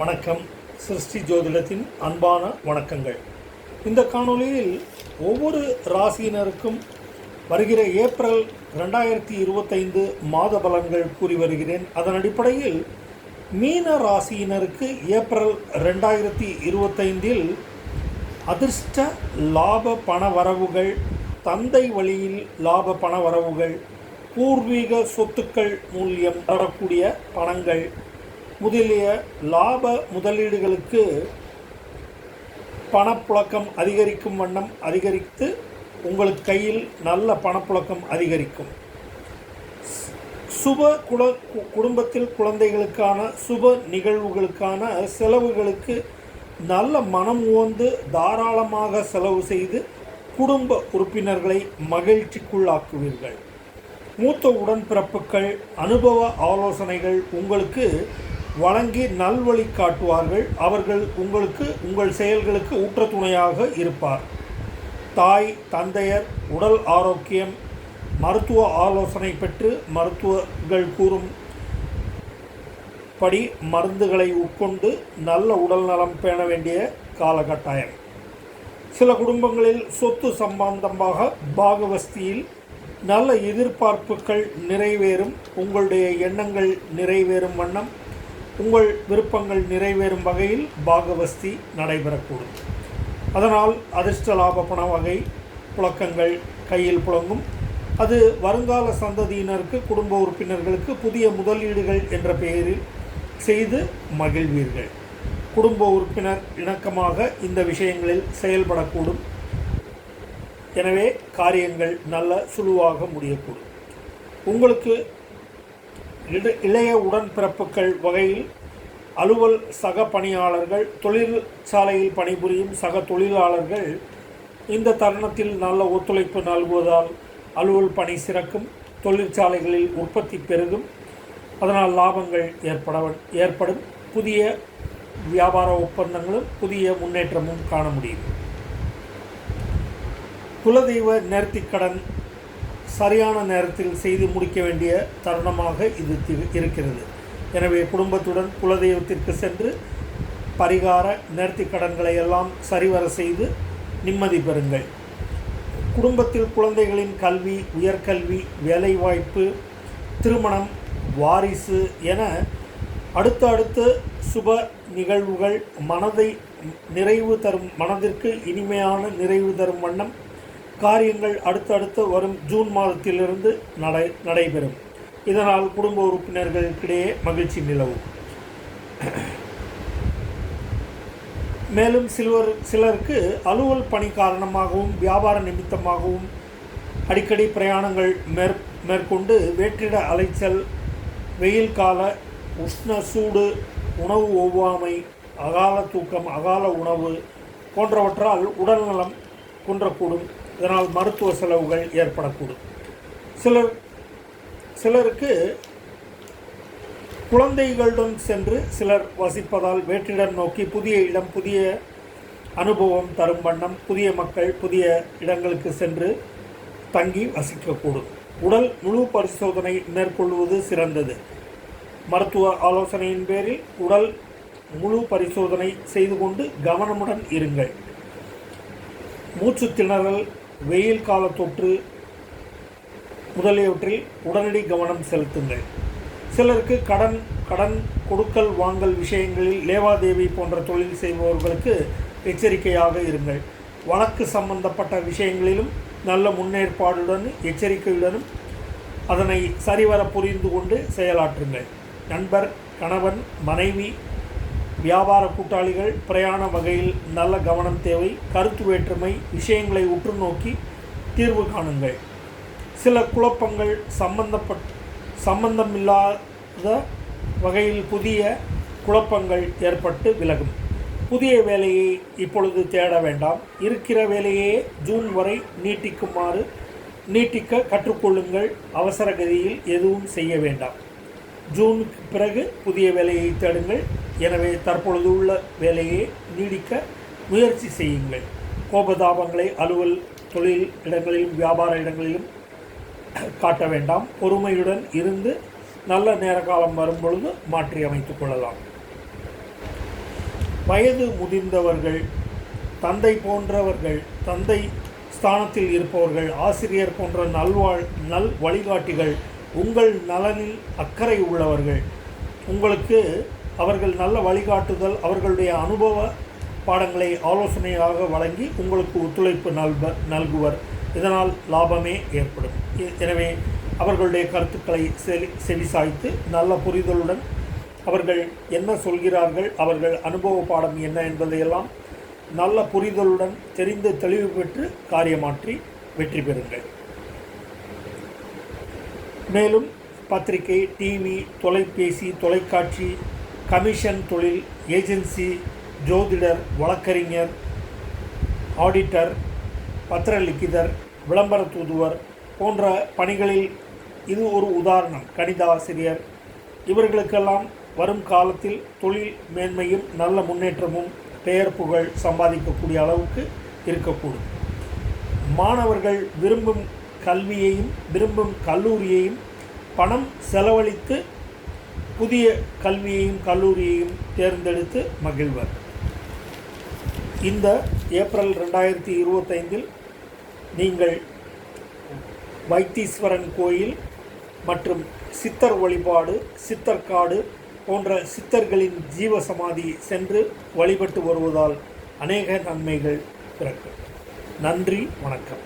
வணக்கம். சிருஷ்டி ஜோதிடத்தின் அன்பான வணக்கங்கள். இந்த காணொளியில் ஒவ்வொரு ராசியினருக்கும் வருகிற ஏப்ரல் ரெண்டாயிரத்தி இருபத்தைந்து மாத பலன்கள் கூறி வருகிறேன். அதன் அடிப்படையில் மீன ராசியினருக்கு ஏப்ரல் ரெண்டாயிரத்தி இருபத்தைந்தில் அதிர்ஷ்ட லாப பண வரவுகள் தந்தை வழியில் லாப பண வரவுகள் பூர்வீக சொத்துக்கள் மூலியம் வரக்கூடிய பணங்கள் முதலிய லாப முதலீடுகளுக்கு பணப்புழக்கம் அதிகரிக்கும் வண்ணம் அதிகரித்து உங்களுக்கு கையில் நல்ல பணப்புழக்கம் அதிகரிக்கும். சுப குல கு- குடும்பத்தில் குழந்தைகளுக்கான சுப நிகழ்வுகளுக்கான செலவுகளுக்கு நல்ல மனம் உவந்து தாராளமாக செலவு செய்து குடும்ப உறுப்பினர்களை மகிழ்ச்சிக்குள்ளாக்குவீர்கள். மூத்த உடன்பிறப்புகள் அனுபவ ஆலோசனைகள் உங்களுக்கு வழங்கி நல்வழி காட்டுவார்கள். அவர்கள் உங்களுக்கு உங்கள் செயல்களுக்கு ஊற்ற துணையாக இருப்பார். தாய் தந்தையர் உடல் ஆரோக்கியம் மருத்துவ ஆலோசனை பெற்று மருத்துவர்கள் கூறும் படி மருந்துகளை உட்கொண்டு நல்ல உடல் நலம் பேண வேண்டிய காலகட்டாயம். சில குடும்பங்களில் சொத்து சம்பந்தமாக பாகவஸ்தியில் நல்ல எதிர்பார்ப்புகள் நிறைவேறும். உங்களுடைய எண்ணங்கள் நிறைவேறும் வண்ணம் உங்கள் விருப்பங்கள் நிறைவேறும் வகையில் பாகவஸ்தி நடைபெறக்கூடும். அதனால் அதிர்ஷ்ட லாப பண வகை புழக்கங்கள் கையில் புழங்கும். அது வருங்கால சந்ததியினருக்கு குடும்ப உறுப்பினர்களுக்கு புதிய முதலீடுகள் என்ற பெயரில் செய்து மகிழ்வீர்கள். குடும்ப உறுப்பினர் இணக்கமாக இந்த விஷயங்களில் செயல்படக்கூடும். எனவே காரியங்கள் நல்ல சுழுவாக முடியக்கூடும். உங்களுக்கு இட- இளைய உடன்பிறப்புகள் வகையில் அலுவல் சக பணியாளர்கள் தொழிற்சாலையில் பணிபுரியும் சக தொழிலாளர்கள் இந்த தருணத்தில் நல்ல ஒத்துழைப்பு நல்குவதால் அலுவல் பணி சிறக்கும் தொழிற்சாலைகளில் உற்பத்தி பெருகும் அதனால் லாபங்கள் ஏற்பட ஏற்படும். புதிய வியாபார ஒப்பந்தங்களும் புதிய முன்னேற்றமும் காண முடியும் குலதெய்வ நேர்த்திக் கடன் சரியான நேரத்தில் செய்து முடிக்க வேண்டிய தருணமாக இது தி- இருக்கிறது. எனவே குடும்பத்துடன் குலதெய்வத்திற்கு சென்று பரிகார நேர்த்தி கடன்களை எல்லாம் சரிவர செய்து நிம்மதி பெறுங்கள். குடும்பத்தில் குழந்தைகளின் கல்வி உயர்கல்வி வேலைவாய்ப்பு திருமணம் வாரிசு என அடுத்தடுத்து சுப நிகழ்வுகள் மனதை நிறைவு தரும் மனதிற்கு இனிமையான நிறைவு தரும் வண்ணம் காரியங்கள் அடுத்தடுத்து வரும் ஜூன் மாதத்திலிருந்து நடை நடைபெறும். இதனால் குடும்ப உறுப்பினர்களுக்கிடையே மகிழ்ச்சி நிலவும். மேலும் சிலர் சிலருக்கு அலுவல் பணி காரணமாகவும் வியாபார நிமித்தமாகவும் அடிக்கடி பிரயாணங்கள் மேற் மேற்கொண்டு வேற்றிட அலைச்சல் வெயில் கால உஷ்ண சூடு உணவு ஒவ்வாமை அகால தூக்கம் அகால உணவு போன்றவற்றால் உடல்நலம் குன்றக்கூடும். இதனால் மருத்துவ செலவுகள் ஏற்படக்கூடும். சிலர் சிலருக்கு குழந்தைகளுடன் சென்று சிலர் வசிப்பதால் வேற்றிடம் நோக்கி புதிய இடம் புதிய அனுபவம் தரும் வண்ணம் புதிய மக்கள் புதிய இடங்களுக்கு சென்று தங்கி வசிக்கக்கூடும். உடல் முழு பரிசோதனை மேற்கொள்வது சிறந்தது. மருத்துவ ஆலோசனையின் பேரில் உடல் முழு பரிசோதனை செய்து கொண்டு கவனமுடன் இருங்கள். மூச்சு திணறல் வெயில் கால தொற்று முதலியவற்றில் உடனடி கவனம் செலுத்துங்கள். சிலருக்கு கடன் கடன் கொடுக்கல் வாங்கல் விஷயங்களில் லேவாதேவி போன்ற தொழில் செய்பவர்களுக்கு எச்சரிக்கையாக இருங்கள். வழக்கு சம்பந்தப்பட்ட விஷயங்களிலும் நல்ல முன்னேற்பாடுடன் எச்சரிக்கையுடனும் அதனை சரிவர புரிந்து கொண்டு செயலாற்றுங்கள். நண்பர் கணவன் மனைவி வியாபார கூட்டாளிகள் பிரயாண வகையில் நல்ல கவனம் தேவை கருத்து வேற்றுமை விஷயங்களை உற்று நோக்கி தீர்வு காணுங்கள். சில குழப்பங்கள் சம்பந்தப்பட் சம்பந்தமில்லாத வகையில் புதிய குழப்பங்கள் ஏற்பட்டு விலகும். புதிய வேலையை இப்பொழுது தேட வேண்டாம். இருக்கிற வேலையே ஜூன் வரை நீட்டிக்குமாறு நீட்டிக்க கற்றுக்கொள்ளுங்கள். அவசர கதியில் எதுவும் செய்ய வேண்டாம். ஜூனுக்கு பிறகு புதிய வேலையை தேடுங்கள். எனவே தற்பொழுது உள்ள வேலையை நீடிக்க முயற்சி செய்யுங்கள். கோபதாபங்களை அலுவல் தொழில் இடங்களிலும் வியாபார இடங்களிலும் காட்ட வேண்டாம். பொறுமையுடன் இருந்து நல்ல நேர காலம் வரும் பொழுது மாற்றி அமைத்துக் கொள்ளலாம். வயது முதிர்ந்தவர்கள் தந்தை போன்றவர்கள் தந்தை ஸ்தானத்தில் இருப்பவர்கள் ஆசிரியர் போன்ற நல்வாழ் நல் வழிகாட்டிகள் உங்கள் நலனில் அக்கறை உள்ளவர்கள் உங்களுக்கு அவர்கள் நல்ல வழிகாட்டுதல் அவர்களுடைய அனுபவ பாடங்களை ஆலோசனையாக வழங்கி உங்களுக்கு ஒத்துழைப்பு நல்ப நல்குவர். இதனால் லாபமே ஏற்படும். எனவே அவர்களுடைய கருத்துக்களை செவி செவிசாய்த்து நல்ல புரிதலுடன் அவர்கள் என்ன சொல்கிறார்கள் அவர்கள் அனுபவ பாடம் என்ன என்பதையெல்லாம் நல்ல புரிதலுடன் தெரிந்து தெளிவு பெற்று காரியமாற்றி வெற்றி பெறுங்கள். மேலும் பத்திரிகை டிவி தொலைபேசி தொலைக்காட்சி கமிஷன் தொழில் ஏஜென்சி ஜோதிடர் வழக்கறிஞர் ஆடிட்டர் பத்திரலிக்கிதர் விளம்பர தூதுவர் போன்ற பணிகளில் இது ஒரு உதாரணம். கணித ஆசிரியர். இவர்களுக்கெல்லாம் வரும் காலத்தில் தொழில் மேன்மையும் நல்ல முன்னேற்றமும் பெயர் புகழ் சம்பாதிக்கக்கூடிய அளவுக்கு இருக்கக்கூடும். மாணவர்கள் விரும்பும் கல்வியையும் விரும்பும் கல்லூரியையும் பணம் செலவழித்து புதிய கல்வியையும் கல்லூரியையும் தேர்ந்தெடுத்து மகிழ்வர். இந்த ஏப்ரல் ரெண்டாயிரத்தி இருபத்தைந்தில் நீங்கள் வைத்தீஸ்வரன் கோயில் மற்றும் சித்தர் வழிபாடு சித்தர்காடு போன்ற சித்தர்களின் ஜீவசமாதி சென்று வழிபட்டு வருவதால் அநேக நன்மைகள் பிறக்கும். நன்றி வணக்கம்.